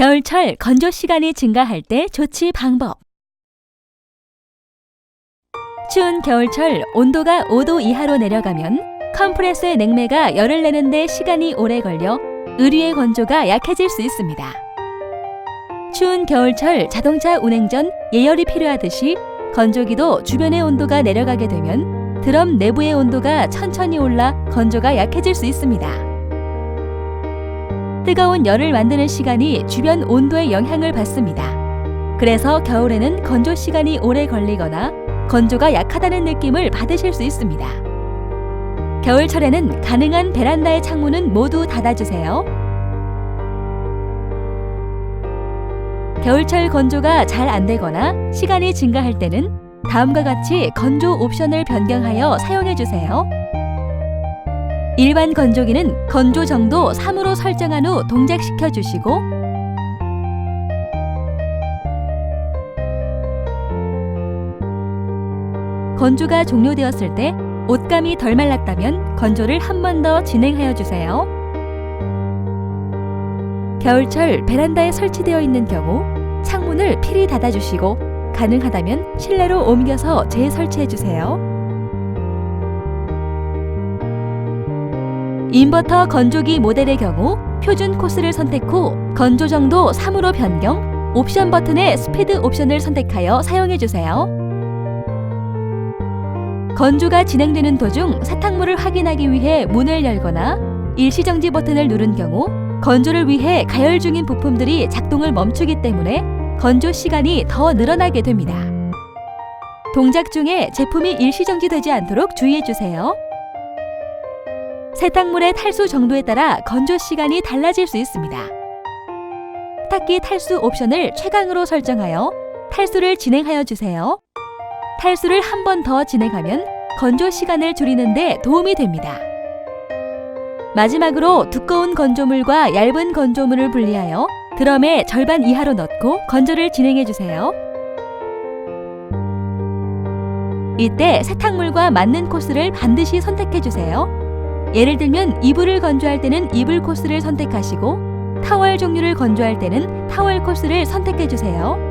겨울철 건조 시간이 증가할 때 조치 방법. 추운 겨울철 온도가 5도 이하로 내려가면 컴프레서의 냉매가 열을 내는데 시간이 오래 걸려 의류의 건조가 약해질 수 있습니다. 추운 겨울철 자동차 운행 전 예열이 필요하듯이 건조기도 주변의 온도가 내려가게 되면 드럼 내부의 온도가 천천히 올라 건조가 약해질 수 있습니다. 뜨거운 열을 만드는 시간이 주변 온도에 영향을 받습니다. 그래서 겨울에는 건조 시간이 오래 걸리거나 건조가 약하다는 느낌을 받으실 수 있습니다. 겨울철에는 가능한 베란다의 창문은 모두 닫아주세요. 겨울철 건조가 잘 안 되거나 시간이 증가할 때는 다음과 같이 건조 옵션을 변경하여 사용해 주세요. 일반 건조기는 건조 정도 3으로 설정한 후 동작시켜 주시고 건조가 종료되었을 때 옷감이 덜 말랐다면 건조를 한 번 더 진행하여 주세요. 겨울철 베란다에 설치되어 있는 경우 창문을 필히 닫아 주시고 가능하다면 실내로 옮겨서 재설치해 주세요. 인버터 건조기 모델의 경우 표준 코스를 선택 후 건조 정도 3으로 변경, 옵션 버튼의 스피드 옵션을 선택하여 사용해 주세요. 건조가 진행되는 도중 세탁물을 확인하기 위해 문을 열거나 일시정지 버튼을 누른 경우 건조를 위해 가열 중인 부품들이 작동을 멈추기 때문에 건조 시간이 더 늘어나게 됩니다. 동작 중에 제품이 일시정지되지 않도록 주의해 주세요. 세탁물의 탈수 정도에 따라 건조 시간이 달라질 수 있습니다. 세탁기 탈수 옵션을 최강으로 설정하여 탈수를 진행하여 주세요. 탈수를 한 번 더 진행하면 건조 시간을 줄이는데 도움이 됩니다. 마지막으로 두꺼운 건조물과 얇은 건조물을 분리하여 드럼의 절반 이하로 넣고 건조를 진행해 주세요. 이때 세탁물과 맞는 코스를 반드시 선택해 주세요. 예를 들면 이불을 건조할 때는 이불 코스를 선택하시고 타월 종류를 건조할 때는 타월 코스를 선택해 주세요.